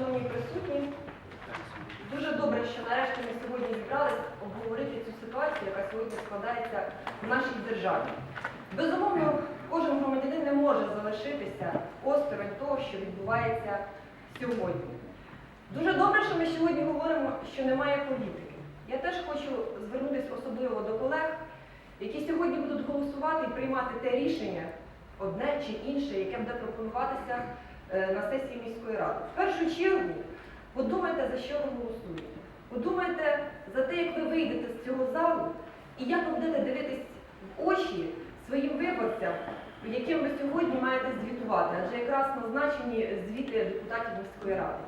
шановні присутні. Дуже добре, що нарешті ми сьогодні зібрались обговорити цю ситуацію, яка сьогодні складається в нашій державі. Безумовно, кожен громадянин не може залишитися осторонь того, що відбувається сьогодні. Дуже добре, що ми сьогодні говоримо, що немає політики. Я теж хочу звернутися особливо до колег, які сьогодні будуть голосувати і приймати те рішення, одне чи інше, яке буде пропонуватися на сесії міської ради. В першу чергу подумайте, за що ви голосуєте. Подумайте за те, як ви вийдете з цього залу і як ви будете дивитись в очі своїм виборцям, яким ви сьогодні маєте звітувати, адже якраз назначені звіти депутатів міської ради.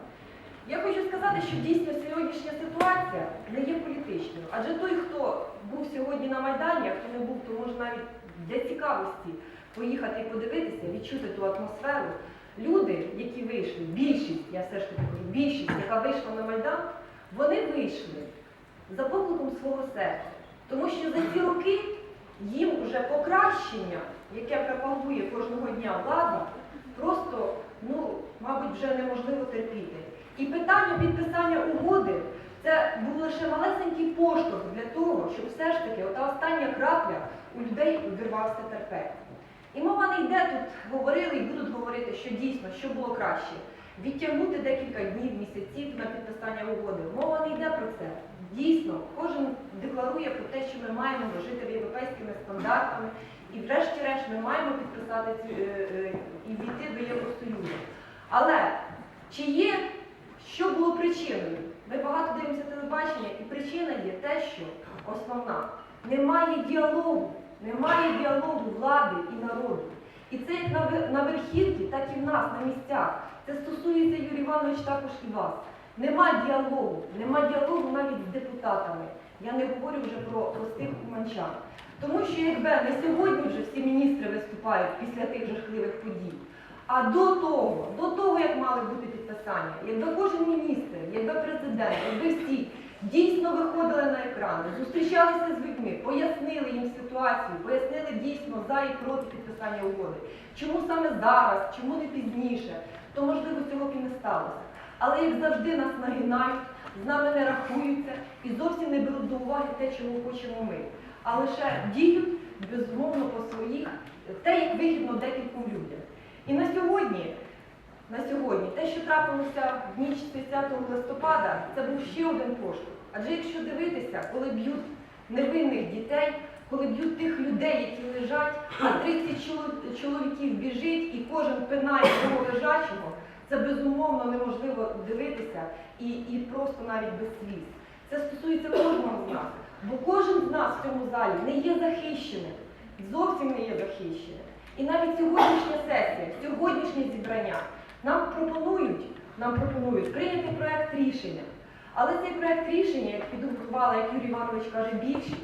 Я хочу сказати, що дійсно сьогоднішня ситуація не є політичною. Адже той, хто був сьогодні на Майдані, а хто не був, то може навіть для цікавості поїхати і подивитися, відчути ту атмосферу. Люди, які вийшли, більшість, я все ж таки кажу, більшість, яка вийшла на Майдан, вони вийшли за покликом свого серця. Тому що за ці роки їм вже покращення, яке пропагує кожного дня влада, просто, ну, мабуть, вже неможливо терпіти. І питання підписання угоди це був лише малесенький поштовх для того, щоб все ж таки ота остання крапля у людей увірвався терпець. І мова не йде тут, говорили і будуть говорити, що дійсно, що було краще. Відтягнути декілька днів, місяців на підписання угоди. Мова не йде про це. Дійсно, кожен декларує про те, що ми маємо жити європейськими стандартами, і врешті-решт ми маємо підписати цю, е, е, і війти до Євросоюзу. Але чи є, що було причиною? Ми багато дивимося телебачення, і причина є те, що основна немає діалогу, немає діалогу влади і народу. І це як на верхівці, так і в нас на місцях. Це стосується Юрій Іванович також і вас. Нема діалогу, нема діалогу навіть з депутатами. Я не говорю вже про простих уманчан. Тому що якби не сьогодні вже всі міністри виступають після тих жахливих подій, а до того, до того, як мали бути підписання, якби кожен міністр, якби президент, якби всі дійсно виходили на екрани, зустрічалися з людьми, пояснили їм ситуацію, пояснили дійсно за і проти підписання угоди. Чому саме зараз, чому не пізніше, то можливо цього б і не сталося. Але як завжди нас нагинають, з нами не рахуються і зовсім не беруть до уваги те, чого хочемо ми, а лише діють безумовно по своїх, те, як вигідно декільком людям. І на сьогодні, на сьогодні, те, що трапилося в ніч 30 листопада, це був ще один поштовх. Адже якщо дивитися, коли б'ють невинних дітей, коли б'ють тих людей, які лежать, а 30 чоло- чоловіків біжить і кожен пинає того лежачого, це безумовно неможливо дивитися і, і просто навіть без сліз. Це стосується кожного з нас. Бо кожен з нас в цьому залі не є захищеним, зовсім не є захищеним. І навіть сьогоднішня сесія, сьогоднішнє зібрання нам пропонують, нам пропонують прийняти проект рішення. Але цей проект рішення, як підготувала, як Юрій Іванович каже, більшість,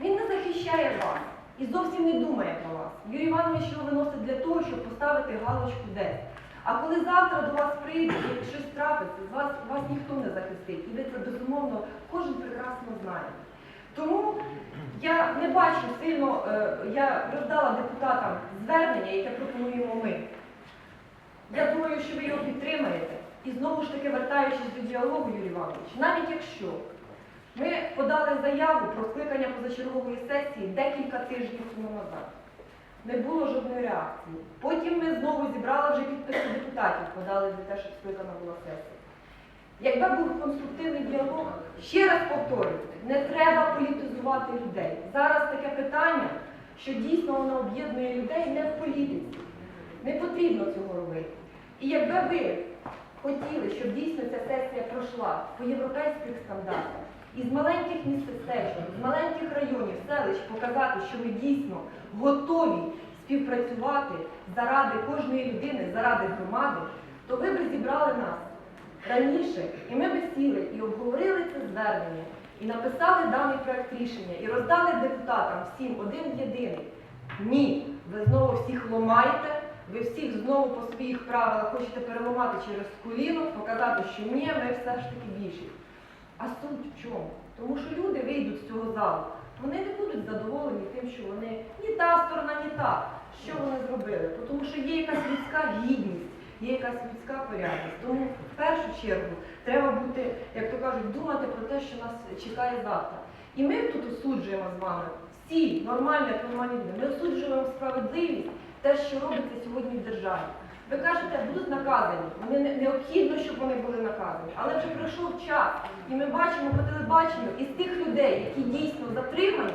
він не захищає вас і зовсім не думає про вас. Юрій Іванович його виносить для того, щоб поставити галочку десь. А коли завтра до вас прийдуть, і щось трапиться, вас, вас ніхто не захистить. І ви це безумовно кожен прекрасно знає. Тому я не бачу сильно, е, я роздала депутатам звернення, яке пропонуємо ми. Я думаю, що ви його підтримаєте. І знову ж таки, вертаючись до діалогу, Юрій Іванович, навіть якщо ми подали заяву про скликання позачергової сесії декілька тижнів тому назад, не було жодної реакції. Потім ми знову зібрали вже підписи депутатів, подали за те, щоб скликана була сесія. Якби був конструктивний діалог, ще раз повторюю, не треба політизувати людей. Зараз таке питання, що дійсно воно об'єднує людей не в політиці. Не потрібно цього робити. І якби ви хотіли, щоб дійсно ця сесія пройшла по європейських стандартах, із маленьких містечок, з маленьких районів, селищ показати, що ми дійсно готові співпрацювати заради кожної людини, заради громади, то ви б зібрали нас раніше, і ми б сіли і обговорили це звернення, і написали даний проект рішення, і роздали депутатам всім один єдиний. Ні, ви знову всіх ламаєте, ви всіх знову по своїх правилах хочете переламати через коліно, показати, що ні, ми все ж таки більшість. А суть в чому? Тому що люди вийдуть з цього залу, вони не будуть задоволені тим, що вони ні та сторона, ні та, що вони зробили. Тому що є якась людська гідність, є якась людська порядність. Тому в першу чергу треба бути, як то кажуть, думати про те, що нас чекає завтра. І ми тут осуджуємо з вами всі нормальні, нормальні люди. Ми осуджуємо справедливість, те, що робиться сьогодні в державі. Ви кажете, будуть наказані. Вони необхідно, щоб вони були наказані. Але вже пройшов час, і ми бачимо по телебаченню із тих людей, які дійсно затримані,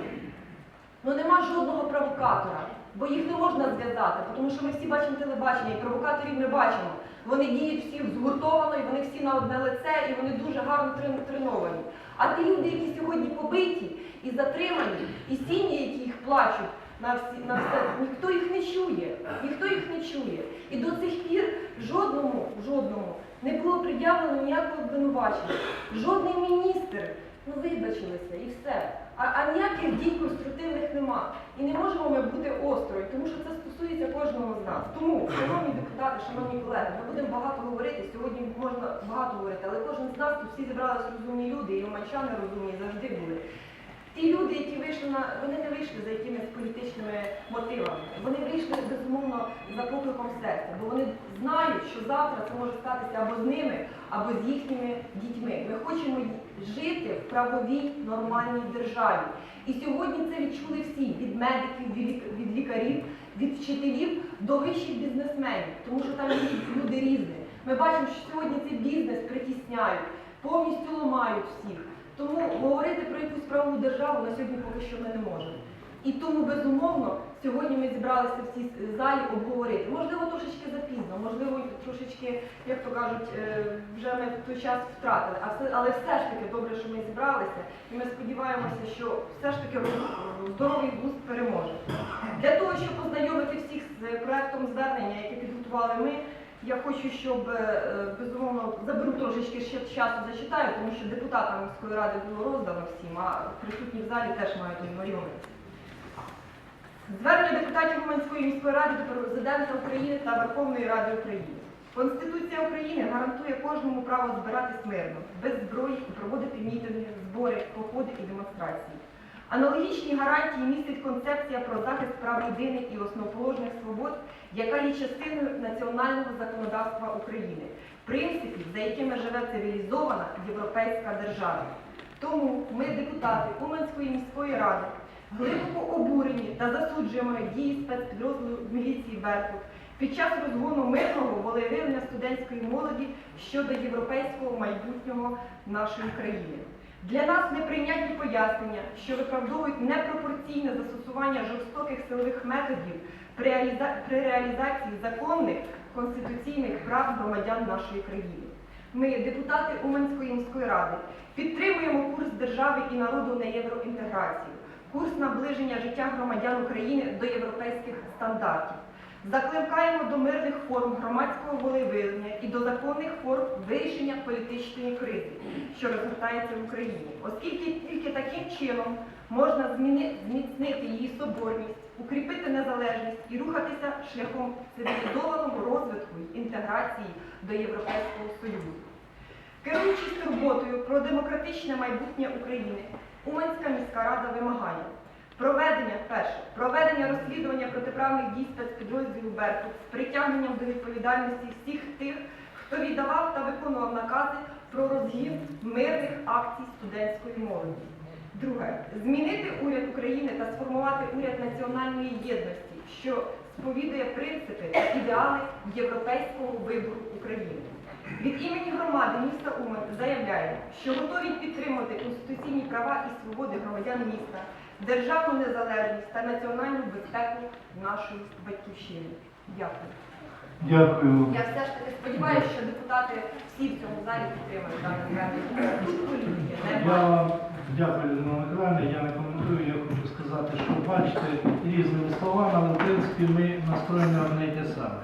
ну нема жодного провокатора, бо їх не можна зв'язати, тому що ми всі бачимо телебачення, і провокаторів ми бачимо. Вони діють всі згуртовано, і вони всі на одне лице, і вони дуже гарно треновані. А ті люди, які сьогодні побиті і затримані, і сім'ї, які їх плачуть на всі на все, ніхто їх не чує, ніхто їх не чує. І до цих пір жодному, жодному не було пред'явлено ніякого обвинувачення. Жодний міністр ну вибачилися і все. А, а ніяких дій конструктивних нема. І не можемо ми бути острою, тому що це стосується кожного з нас. Тому, шановні депутати, шановні колеги, ми будемо багато говорити. Сьогодні можна багато говорити, але кожен з нас тут всі зібралися розумні люди, і оманчани розумні завжди були. Ті люди, які вийшли на вони не вийшли за якимись політичними мотивами. Вони вийшли безумовно за покликом серця, бо вони знають, що завтра це може статися або з ними, або з їхніми дітьми. Ми хочемо жити в правовій нормальній державі. І сьогодні це відчули всі від медиків, від лікарів, від вчителів до вищих бізнесменів, тому що там люди різні. Ми бачимо, що сьогодні цей бізнес притісняють, повністю ламають всіх. Тому говорити про якусь правову державу на сьогодні поки що ми не можемо. І тому, безумовно, сьогодні ми зібралися в цій залі обговорити. Можливо, трошечки запізно, можливо, трошечки, як то кажуть, е, вже ми той час втратили. Але все ж таки добре, що ми зібралися, і ми сподіваємося, що все ж таки здоровий глузд переможе. Для того, щоб познайомити всіх з проектом звернення, яке підготували ми, я хочу, щоб е, безумовно заберу трошечки ще часу зачитаю, тому що депутатам міської ради було роздано всім, а присутні в залі теж мають ознайомитися. Звернення депутатів Уманської міської ради до президента України та Верховної Ради України. Конституція України гарантує кожному право збиратись мирно, без зброї і проводити мітинги, збори, походи і демонстрації. Аналогічні гарантії містить концепція про захист прав людини і основоположних свобод, яка є частиною національного законодавства України, принципів, за якими живе цивілізована європейська держава. Тому ми, депутати Уманської міської ради, глибоко обурені та засуджуємо дії спецпідрозділу міліції Беркут під час розгону мирного волевиявлення студентської молоді щодо європейського майбутнього нашої країни. Для нас неприйнятні пояснення, що виправдовують непропорційне застосування жорстоких силових методів при, реаліза- при реалізації законних конституційних прав громадян нашої країни. Ми, депутати Уманської міської ради, підтримуємо курс держави і народу на євроінтеграцію, курс наближення життя громадян України до європейських стандартів. Закликаємо до мирних форм громадського волевиявлення і до законних форм вирішення політичної кризи, що розгортається в Україні, оскільки тільки таким чином можна зміцнити її соборність, укріпити незалежність і рухатися шляхом цивілізованого розвитку й інтеграції до Європейського Союзу. Керуючись турботою про демократичне майбутнє України, Уманська міська рада вимагає проведення перше проведення розслідування протиправних дій спецпідрозділу Беркут з притягненням до відповідальності всіх тих, хто віддавав та виконував накази про розгін мирних акцій студентської молоді. Друге змінити уряд України та сформувати уряд національної єдності, що сповідує принципи та ідеали європейського вибору України. Від імені громади міста Умань заявляємо, що готові підтримувати конституційні права і свободи громадян міста, державну незалежність та національну безпеку нашої батьківщини. Дякую. Дякую. Я все ж таки сподіваюся, що депутати всі в цьому залі підтримують дане звернення. Тут політики Я дякую, Людмила Миколаївна. Я не коментую, я хочу сказати, що бачите різними словами, але в принципі ми настроєні на одне й те саме.